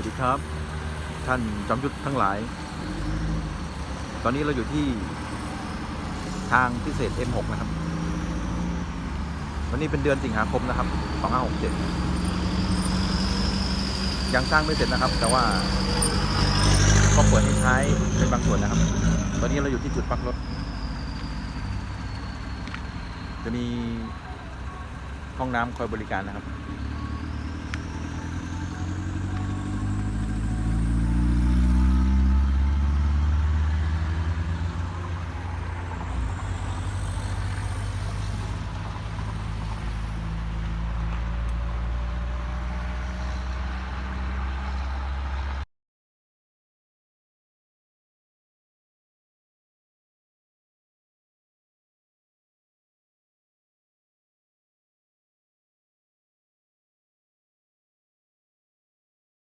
วัสดีครับ ท่านจอมยุทธทั้งหลาย ตอนนี้เราอยู่ที่ทางพิเศษ M6 นะครับ วันนี้เป็นเดือนสิงหาคมนะครับ 2567 ยังสร้างไม่เสร็จนะครับ แต่ว่าก็เปิดให้ใช้เป็นบางส่วนนะครับ ตอนนี้เราอยู่ที่จุดพักรถ จะมีห้องน้ำคอยบริการนะครับ